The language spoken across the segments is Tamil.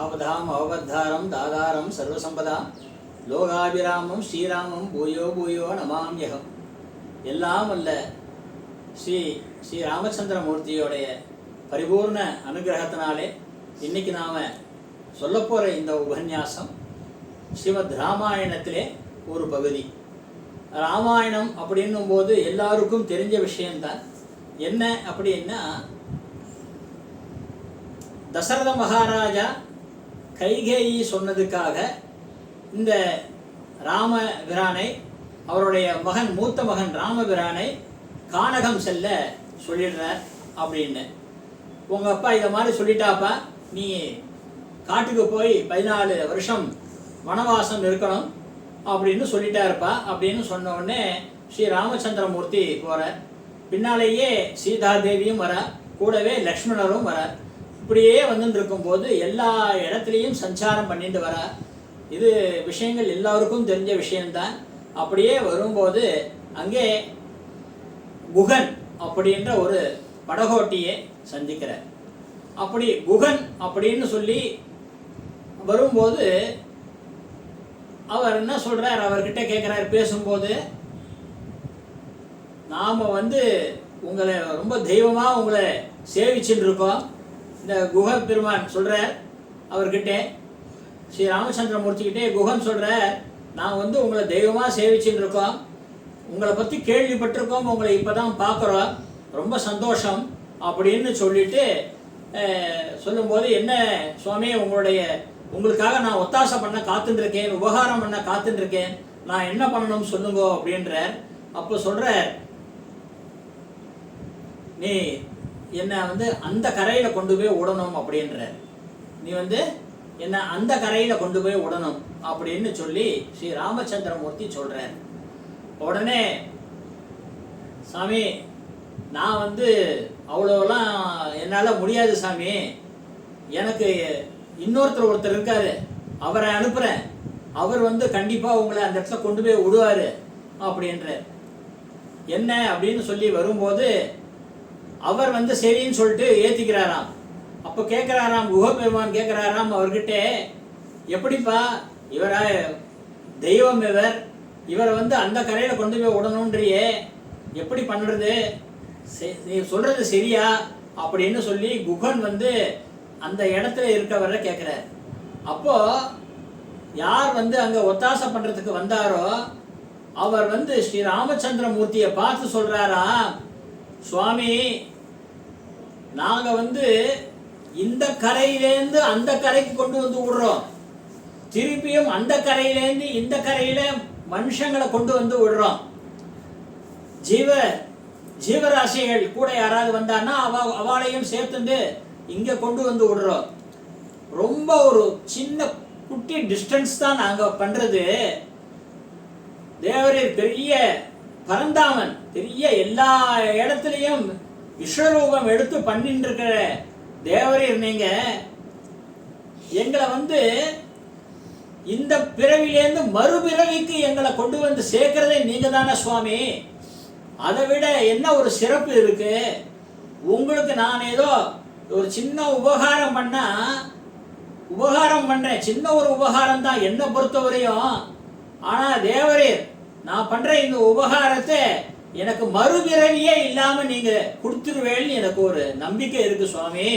ஆபதாம் அவபத்தாரம் தாதாரம் சர்வசம்பதா லோகாபிராமம் ஸ்ரீராமம் பூயோ பூயோ நமாம்யகம் எல்லாம் அல்ல ஸ்ரீ ஸ்ரீ ராமச்சந்திரமூர்த்தியோடைய பரிபூர்ண அனுகிரகத்தினாலே இன்னைக்கு நாம் சொல்லப்போகிற இந்த உபன்யாசம் ஸ்ரீமத் ராமாயணத்திலே ஒரு பகுதி. ராமாயணம் அப்படின்னும் போது எல்லாருக்கும் தெரிஞ்ச விஷயம்தான். என்ன அப்படின்னா தசரத மகாராஜா கைகேயி சொன்னதுக்காக இந்த ராம பிரானை அவருடைய மகன் மூத்த மகன் ராமபிரானை கானகம் செல்ல சொல்லிடுறார் அப்படின்னு. உங்கள் அப்பா இதை மாதிரி சொல்லிட்டாப்பா நீ காட்டுக்கு போய் பதினாலு வருஷம் வனவாசம் இருக்கணும் அப்படின்னு சொல்லிட்டாருப்பா அப்படின்னு சொன்ன உடனே ஸ்ரீ ராமச்சந்திரமூர்த்தி போகிறார் பின்னாலேயே சீதாதேவியும் வர கூடவே லக்ஷ்மணரும் வரார் இப்படியே வந்துட்டு இருக்கும்போது எல்லா இடத்துலையும் சஞ்சாரம் பண்ணிட்டு வர இது விஷயங்கள் எல்லாருக்கும் தெரிஞ்ச விஷயம்தான். அப்படியே வரும்போது அங்கே குகன் அப்படின்ற ஒரு படகோட்டியை சந்திக்கிறார். அப்படி குகன் அப்படின்னு சொல்லி வரும்போது அவர் என்ன சொல்கிறார் அவர்கிட்ட கேட்குறார் பேசும்போது நாம் வந்து உங்களை ரொம்ப தெய்வமாக உங்களை சேவிச்சுட்டு இருக்கோம். இந்த குஹ பெருமான் சொல்கிறார் அவர்கிட்ட ஸ்ரீ ராமச்சந்திரமூர்த்திக்கிட்டே குஹன் சொல்கிறார் நான் வந்து உங்களை தெய்வமாக சேவிச்சுட்டு இருக்கோம். உங்களை பற்றி கேள்விப்பட்டிருக்கோம் உங்களை இப்போ தான் பார்க்குறோம் ரொம்ப சந்தோஷம் அப்படின்னு சொல்லிட்டு சொல்லும்போது என்ன சுவாமி உங்களுடைய உங்களுக்காக நான் ஒத்தாசை பண்ண காத்துருக்கேன் உபகாரம் பண்ண காத்துருக்கேன் நான் என்ன பண்ணணும் சொல்லுங்க அப்படின்றார். அப்போ சொல்கிறார் நீ என்னை வந்து அந்த கரையில் கொண்டு போய் விடணும் அப்படின்றார். நீ வந்து என்னை அந்த கரையில் கொண்டு போய் விடணும் அப்படின்னு சொல்லி ஸ்ரீ ராமச்சந்திரமூர்த்தி சொல்கிறார் உடனே சாமி நான் வந்து அவ்வளோலாம் என்னால் முடியாது சாமி. எனக்கு இன்னொருத்தர் ஒருத்தர் இருக்காரு. அவரை அனுப்புகிறேன் அவர் வந்து கண்டிப்பாக உங்களை அந்த இடத்துல கொண்டு போய் விடுவார் அப்படின்றார். என்ன அப்படின்னு சொல்லி வரும்போது அவர் வந்து சரின்னு சொல்லிட்டு ஏற்றிக்கிறாராம் அப்போ கேட்குறாராம் குகபெருமான் கேட்குறாராம் அவர்கிட்ட எப்படிப்பா இவரா தெய்வம் இவர் இவரை வந்து அந்த கரையில் கொண்டு போய் விடணுன்றியே எப்படி பண்ணுறது செ- நீ சொல்கிறது சரியா? அப்படின்னு சொல்லி குகன் வந்து அந்த இடத்துல இருக்கவரை கேட்குறார் அப்போ யார் வந்து அங்கே ஒத்தாசை பண்ணுறதுக்கு வந்தாரோ அவர் வந்து ஸ்ரீ ராமச்சந்திரமூர்த்தியை பார்த்து சொல்கிறாரா சுவாமி நாங்கள் வந்து இந்த கரையிலேருந்து அந்த கரைக்கு கொண்டு வந்து விடுறோம். திருப்பியும் அந்த கரையிலேருந்து இந்த கரையில மனுஷங்களை கொண்டு வந்து விடுறோம். ஜீவ ஜீவராசிகள் கூட யாராவது வந்தான்னா அவ அவளையும் சேர்த்துண்டு இங்க கொண்டு வந்து விடுறோம். ரொம்ப ஒரு சின்ன குட்டி டிஸ்டன்ஸ் தான் நாங்க பண்றது. தேவரீர் பெரிய பரந்தாமன் பெரிய எல்லா இடத்துலையும் விஸ்வரூபம் எடுத்து பண்ணிட்டு இருக்கிற தேவரீர் நீங்க எங்களை வந்து இந்த பிறவிலேருந்து மறுபிறவிக்கு எங்களை கொண்டு வந்து சேர்க்கிறதே நீங்க தானே சுவாமி. அதை விட என்ன ஒரு சிறப்பு இருக்கு? உங்களுக்கு நான் ஏதோ ஒரு சின்ன உபகாரம் பண்ணா உபகாரம் பண்றேன். சின்ன ஒரு உபகாரம் தான் என்னை பொறுத்தவரையும். ஆனா தேவரீர் நான் பண்ற இந்த உபகாரத்தை எனக்கு மறுபிறவியே இல்லாம நீங்க கொடுத்துருவேன்னு எனக்கு ஒரு நம்பிக்கை இருக்கு சுவாமி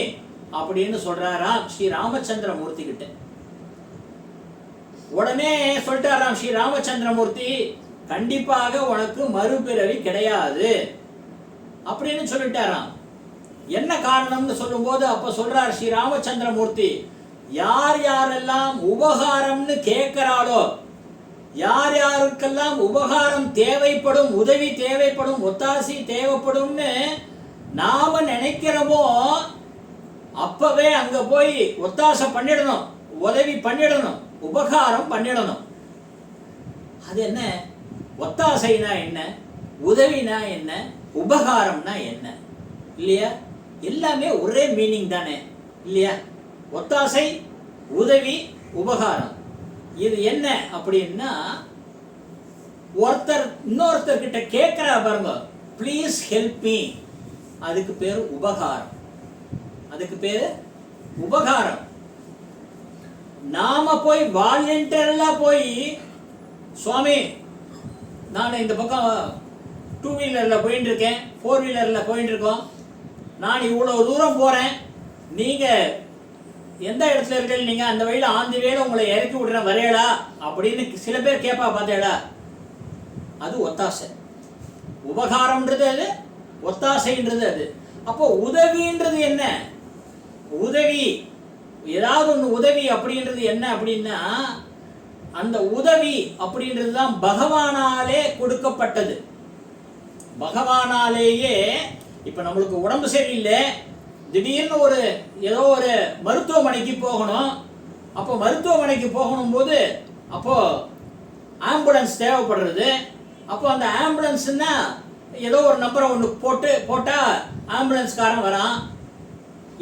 அப்படின்னு சொல்றாராம் ஸ்ரீ ராமச்சந்திரமூர்த்தி கிட்ட உடனே சொல்லிட்டாராம் ஸ்ரீ ராமச்சந்திரமூர்த்தி கண்டிப்பாக உனக்கு மறுபிறவி கிடையாது. அப்படின்னு சொல்லிட்டாராம். என்ன காரணம்னு சொல்லும்போது அப்ப சொல்றார் ஸ்ரீ ராமச்சந்திரமூர்த்தி யார் யாரெல்லாம் உபகாரம்னு கேட்கிறாளோ யார் யாருக்கெல்லாம் உபகாரம் தேவைப்படும் உதவி தேவைப்படும் ஒத்தாசி தேவைப்படும்னு நாம நினைக்கிறோமோ அப்பவே அங்க போய் ஒத்தாசை பண்ணிடணும் உதவி பண்ணிடணும் உபகாரம் பண்ணிடணும். அது என்ன? ஒத்தாசைனா என்ன? உதவினா என்ன? உபகாரம்னா என்ன? இல்லையா? எல்லாமே ஒரே மீனிங் தானே. இல்லையா? ஒத்தாசை உதவி உபகாரம். இது என்ன அப்படின்னா ஒருத்தர் இன்னொருத்தர் கிட்ட கேட்கிறா பாருங்க ப்ளீஸ் ஹெல்ப் மீ அதுக்கு பேர் உபகாரம். அதுக்கு பேர் உபகாரம். நாம போய் வாலண்டியர்ல போய் சுவாமி நான் இந்த பக்கம் டூ வீலரில் போயிட்டு இருக்கேன் ஃபோர் வீலரில் போயிட்டு இருக்கோம் நான் இவ்வளோ தூரம் போகிறேன் நீங்கள் எந்த இடத்துல இருக்கீங்க நீங்கள் அந்த வழியில் ஆந்தி வேலை உங்களை இறக்கி விடுற வரையடா அப்படின்னு சில பேர் கேட்பா பார்த்தேடா அது ஒத்தாசை. உபகாரம்ன்றது அது ஒத்தாசைன்றது அது. அப்போ உதவின்றது என்ன? உதவி. ஏதாவது ஒன்று உதவி அப்படின்றது என்ன அப்படின்னா அந்த உதவி அப்படின்றது தான் பகவானாலே கொடுக்கப்பட்டது. பகவானாலேயே இப்போ நம்மளுக்கு உடம்பு சரியில்லை திடீர்னு ஒரு ஏதோ ஒரு மருத்துவமனைக்கு போகணும். அப்போ மருத்துவமனைக்கு போகணும் போது அப்போ ஆம்புலன்ஸ் தேவைப்படுறது. அப்போ அந்த ஆம்புலன்ஸ்னா ஏதோ ஒரு நம்பரை ஒன்று போட்டு போட்டால் ஆம்புலன்ஸ்காரன் வரான்.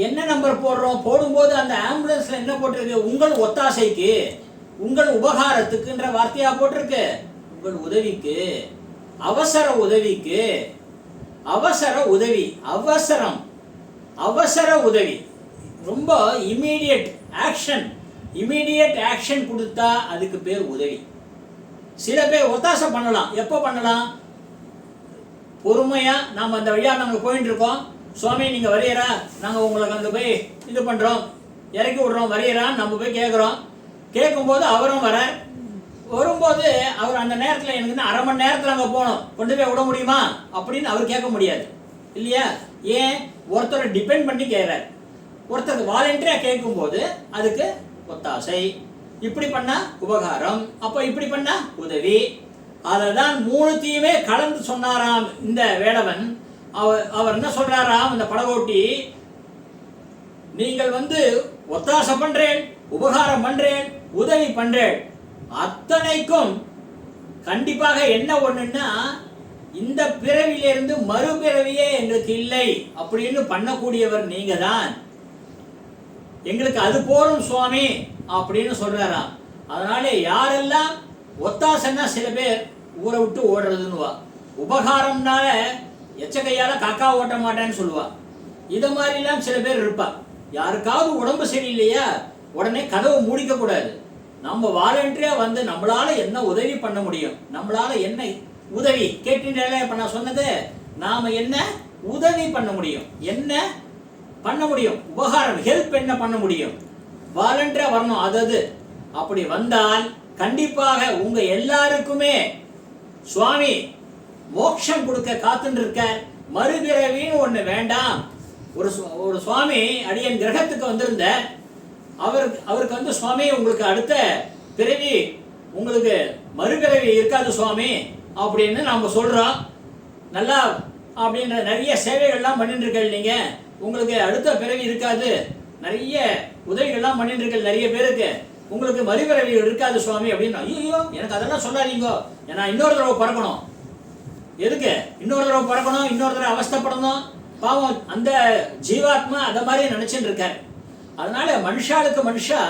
என்ன நம்பர் போடுறோம்? போடும்போது அந்த ஆம்புலன்ஸில் என்ன போட்டிருக்கு? உங்கள் ஒத்தாசைக்கு உங்கள் உபகாரத்துக்குன்ற வார்த்தையாக போட்டிருக்கு. உங்கள் உதவிக்கு அவசர உதவிக்கு அவசர உதவி அவசரம். அவசர உதவி. ரொம்ப இமீடியட் ஆக்ஷன் இமீடியட் ஆக்ஷன் கொடுத்தா அதுக்கு பேர் உதவி. சில பேர் ஒத்தாசை பண்ணலாம். எப்போ பண்ணலாம்? பொறுமையாக நாம் அந்த வழியாக நாங்கள் போயிட்டு இருக்கோம். சுவாமி நீங்கள் வரையறா. நாங்கள் உங்களுக்கு அங்கே போய் இது பண்ணுறோம் இறக்கி விடுறோம். வரையறான்னு நம்ம போய் கேட்குறோம் கேட்கும்போது அவரும் வர வரும்போது அவர் அந்த நேரத்தில் எனக்கு அரை மணி நேரத்தில் அங்கே போகணும். கொண்டு போய் விட முடியுமா? அப்படின்னு அவர் கேட்க முடியாது. இல்லையா? ஏன்? ஒருத்தரை டிபெண்ட் பண்ணி கேட்குறாரு. வாலண்டியாக கேட்கும் கேட்கும்போது அதுக்கு ஒத்தாசை. இப்படி பண்ணா உபகாரம். அப்போ இப்படி பண்ணா உதவி. அதை தான் மூணுத்தையுமே கலந்து சொன்னாராம் இந்த வேடவன். அவர் அவர் என்ன சொல்றாராம்? இந்த படகோட்டி நீங்கள் வந்து ஒத்தாசை பண்றேன் உபகாரம் பண்றேன் உதவி பண்றேன். அத்தனைக்கும் கண்டிப்பாக என்ன ஒண்ணுன்னா இந்த பிறவியிலிருந்து மறுபிறவியே எங்களுக்கு இல்லை. அப்படின்னு பண்ணக்கூடியவர் நீங்க தான் எங்களுக்கு அது போரும் சுவாமி அப்படின்னு சொல்றாராம். அதனால யாரெல்லாம் ஒத்தாசன்னா சில பேர் ஊரை விட்டு ஓடுறதுன்னுவா. உபகாரம்னால எச்சக்கையால காக்கா ஓட்ட மாட்டேன்னு சொல்லுவா. இதை மாதிரிலாம் சில பேர் இருப்பா. யாருக்காவது உடம்பு சரியில்லையா? உடனே கதவை மூடிக்க கூடாது. நம்ம வாலண்டியா வந்து நம்மளால என்ன உதவி பண்ண முடியும்? நம்மளால என்ன உதவி. கேட்டீங்களா இப்ப நான் சொன்னது நாம என்ன உதவி பண்ண முடியும்? என்ன பண்ண முடியும்? உபகாரம் ஹெல்ப் என்ன பண்ண முடியும்? வாலண்டரியா வரணும் அது அது. அப்படி வந்தால் கண்டிப்பாக உங்க எல்லாருக்குமே சுவாமி மோட்சம் கொடுக்க காத்துன்னு இருக்க மறுபிறவின்னு ஒண்ணு வேண்டாம். ஒரு ஒரு சுவாமி அடியன் கிரகத்துக்கு வந்திருந்த அவருக்கு அவருக்கு வந்து சுவாமி உங்களுக்கு அடுத்த பிறவி உங்களுக்கு மறுபிறவி இருக்காது சுவாமி. அப்படின்னு நாம் சொல்கிறோம் நல்லா அப்படின்ற நிறைய சேவைகள்லாம் பண்ணிட்டு நீங்கள் உங்களுக்கு அடுத்த பிறவி இருக்காது. நிறைய உதவிகள்லாம் பண்ணிட்டு இருக்கீங்க நிறைய பேருக்கு. உங்களுக்கு மறுபிறவிகள் இருக்காது சுவாமி அப்படின்னு. ஐயோ எனக்கு அதெல்லாம் சொல்லாதீங்க. ஏன்னா இன்னொரு தடவை பிறக்கணும். எதுக்கு? இன்னொரு தடவை பிறக்கணும் இன்னொரு தடவை அவஸ்தைப்படணும். பாவம் அந்த ஜீவாத்மா அதை மாதிரி நினச்சிட்டு இருக்கார். அதனால மனுஷாளுக்கு மனுஷா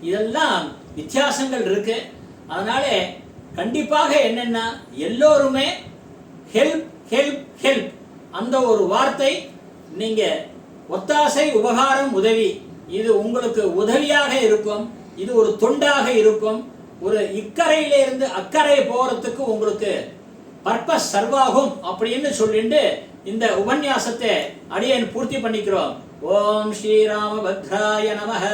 இதெல்லாம் வித்தியாசங்கள் இருக்கு. அதனால கண்டிப்பாக என்னென்னா எல்லோருமே ஹெல்ப் ஹெல்ப் ஹெல்ப் அந்த ஒரு வார்த்தை நீங்கள் ஒத்தாசை உபகாரம் உதவி இது உங்களுக்கு உதவியாக இருக்கும் இது ஒரு தொண்டாக இருக்கும் ஒரு இக்கரையிலிருந்து அக்கறை போகிறதுக்கு உங்களுக்கு பர்பஸ் சர்வாகும் அப்படின்னு சொல்லிட்டு இந்த உபன்யாசத்தை அடியேன் பூர்த்தி பண்ணிக்கிறோம். ஓம் ஸ்ரீராம பத்ராய நமக